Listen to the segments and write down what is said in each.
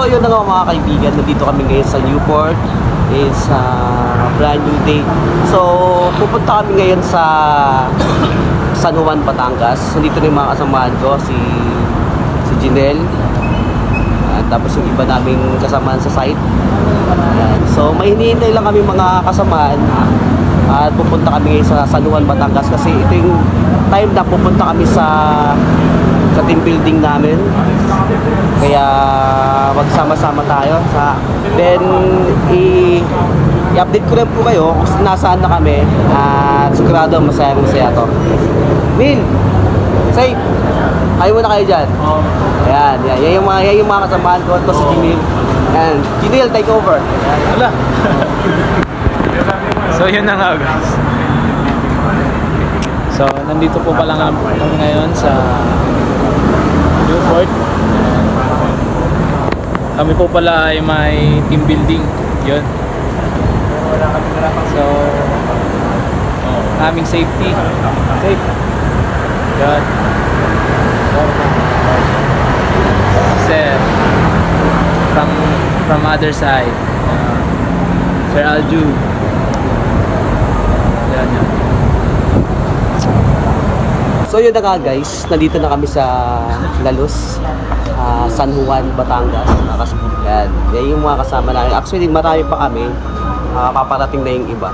So yun na nga mga kaibigan, nandito kami ngayon sa Newport. It's a brand new day. So pupunta kami ngayon sa San Juan, Batangas. Nandito na yung mga kasamahan ko, si, si Jinel. At tapos yung iba naming kasamahan sa site. Ayan. So may hinihintay lang kami mga kasamahan. At pupunta kami ngayon sa San Juan, Batangas kasi ito yung time na pupunta kami sa sa team building namin. Kaya magsama-sama tayo sa then i i-update ko rin po kayo kung nasaan na kami at sigurado masaya masaya to. Mil, say, ayaw mo kayo dyan. Ayan, yan, yan yung mga, yan yung mga kasamahan ko. Ito si Jinil. Ayan, Jinil, take over. Wala. so yun na nga guys. So nandito po pala nga ngayon sa Newport. Kami po pala ay may team building. Yun. So aming safety. Safe. Yun. Sir from from other side. Uh, Sir Alju. Yan yan. So yun na nga guys, nandito na kami sa Lalos, ah, San Juan, Batangas. Yan, yan yung mga kasama namin. Actually, marami pa kami. Ah, paparating na yung iba.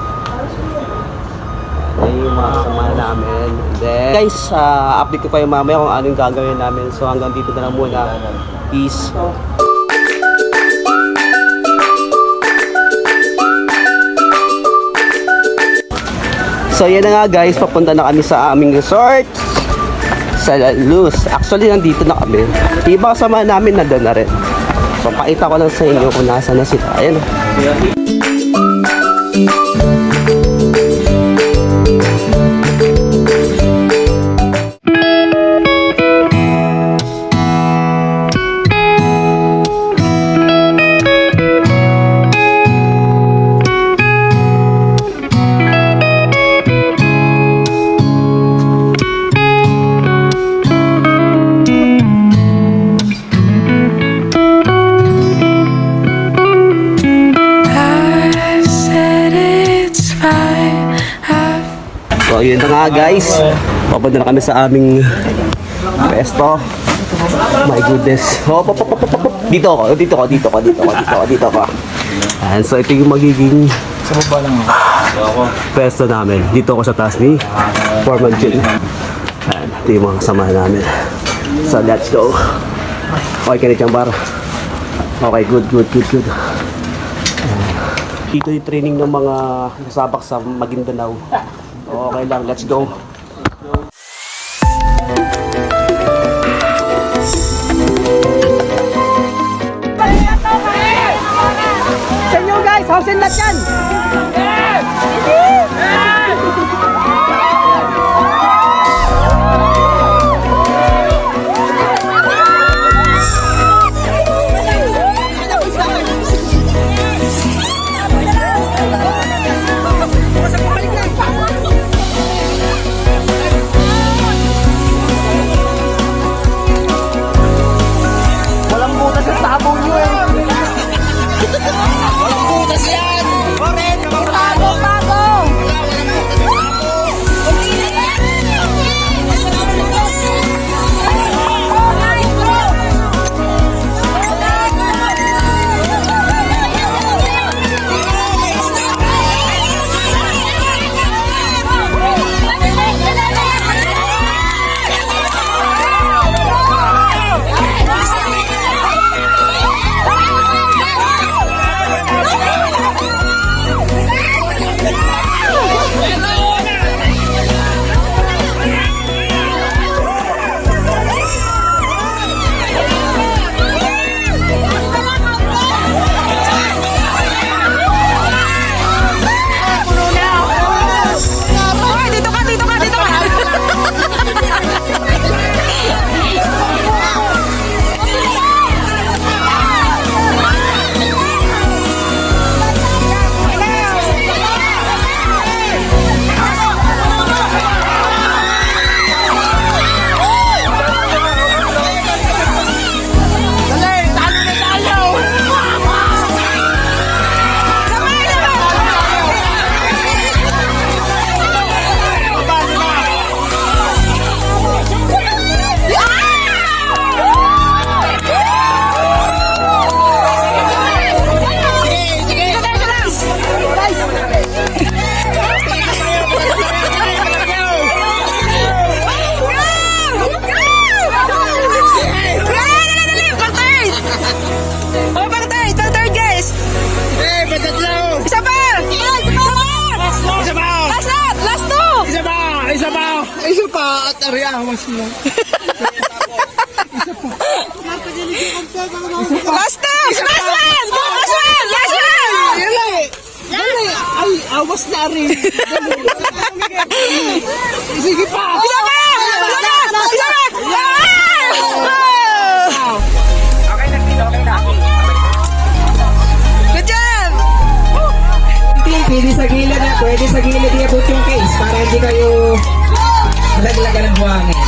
Yan yung mga kasama namin. Then, guys, ah, update ko kayo mamaya kung ano yung gagawin namin. So hanggang dito na lang muna. Peace. So yan na nga guys, papunta na kami sa aming resort sa Luz. Actually, nandito na kami. Iba kasama namin na doon na rin. Papakita ko lang sa inyo kung nasa na sila. Ayan. I guys. Papunta na kami sa aming pesto. My goodness. Hop, hop, hop, hop, hop. Dito ako, dito ako, dito ako, dito ako, dito ako, dito ako. And so ito yung magiging Sa baba lang ako. pesto namin. Dito ako sa taas ni Foreman Chill. Ayan, ito yung mga kasama namin. So let's go. Okay ka na bar. Okay, good, good, good, good. Dito yung training ng mga nasabak sa Maguindanao. Okay lang, let's go. Na rin. Sige pa! Isa pa! Isa pa! Isa pa! Ah! Good job! Pwede sa gilid na, pwede sa gilid iabot yung case para hindi kayo malaglagan ng buhangin.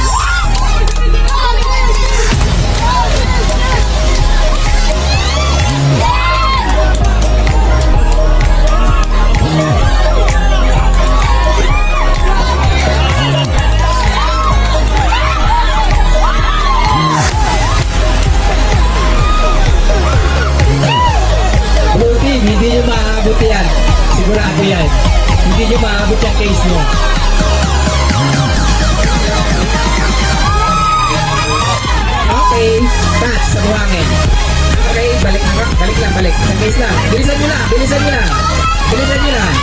Balik case lang. Bilisan nyo lang, bilisan nyo lang. Bilisan nyo lang.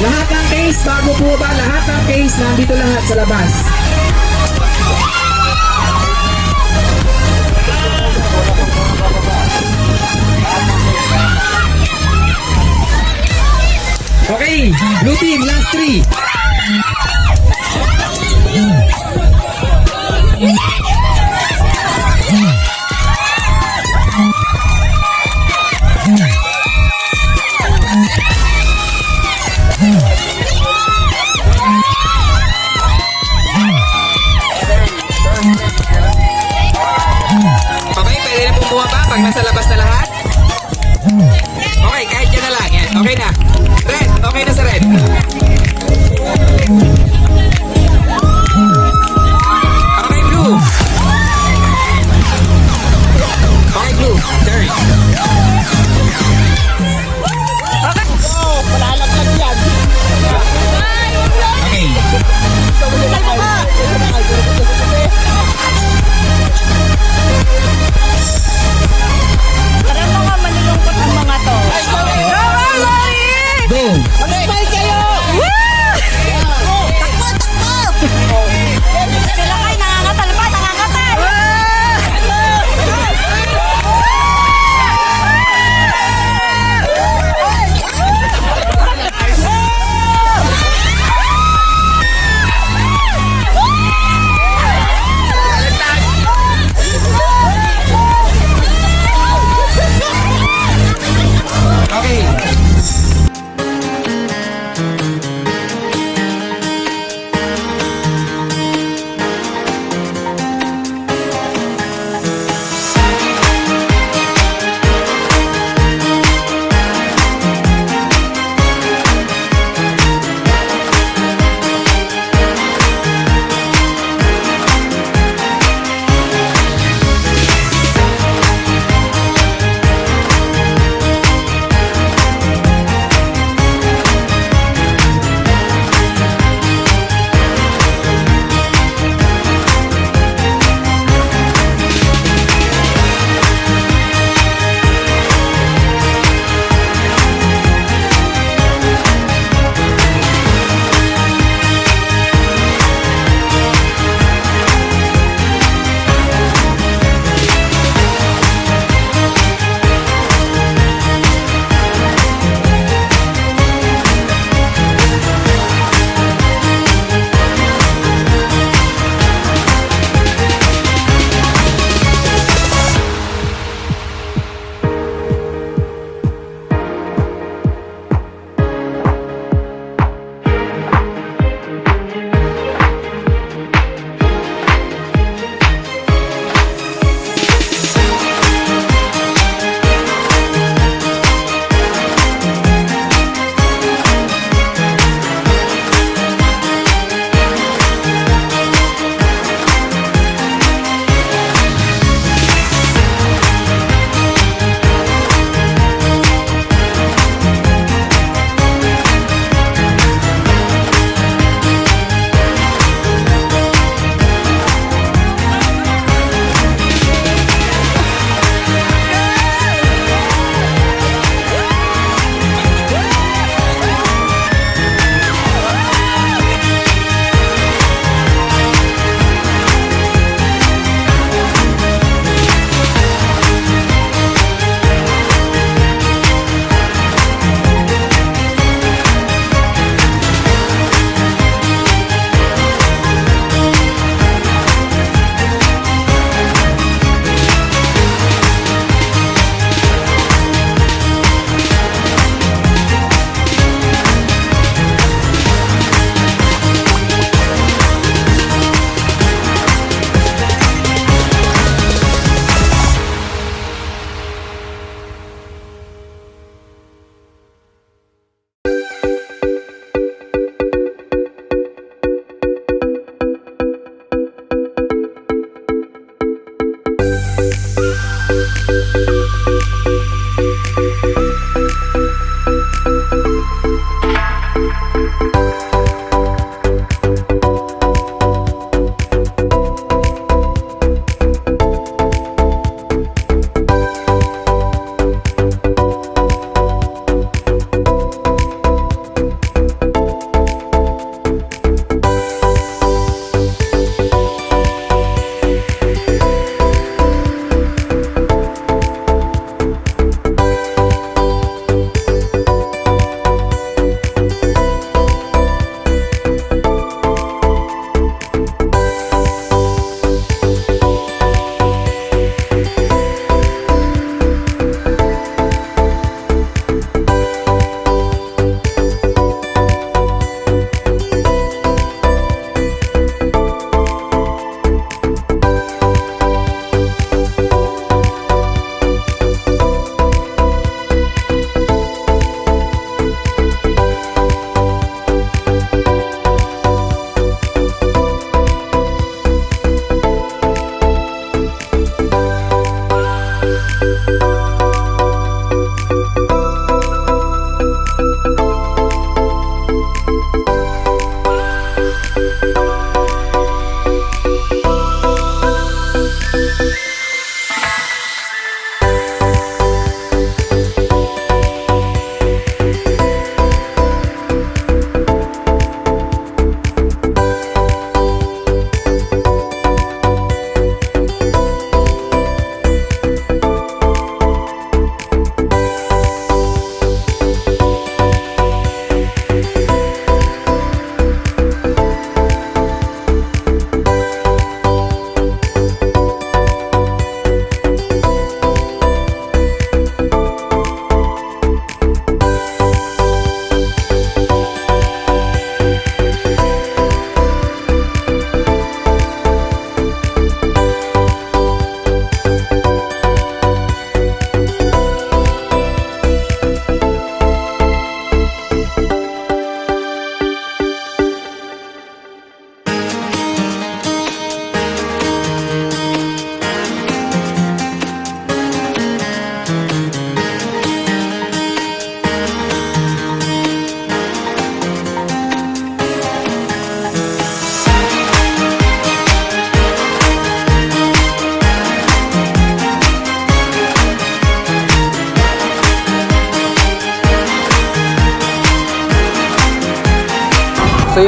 Lahat ng case, bago po ba? Lahat ng case, nandito lahat sa labas. Okay, blue team, last three.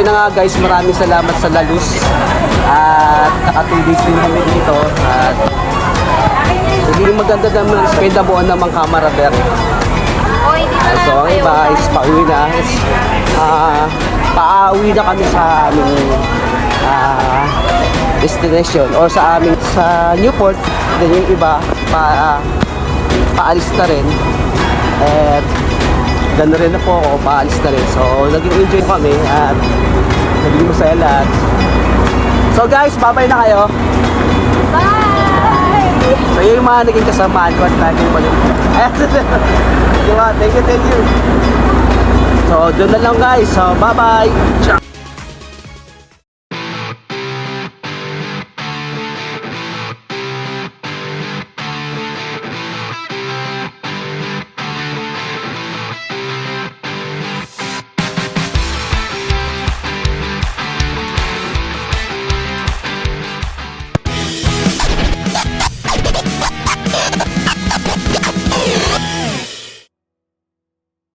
Yun na nga guys, maraming salamat sa Lalus. At naka 2 days din kami dito. At naging maganda naman. Pwede buwan naman camera bear. So ang iba is pauwi na. Is, ah, pauwi na kami sa aming ah, destination or sa aming sa Newport. Then yung iba pa paalis na rin. At gano'n rin na po ako, paalis na rin. So naging enjoy kami at naging masaya lahat. So guys, bye-bye na kayo. Bye! So yun yung mga naging kasamaan ko at laging maling. diba? Thank you, thank you. So doon na lang guys. So bye-bye. Ciao.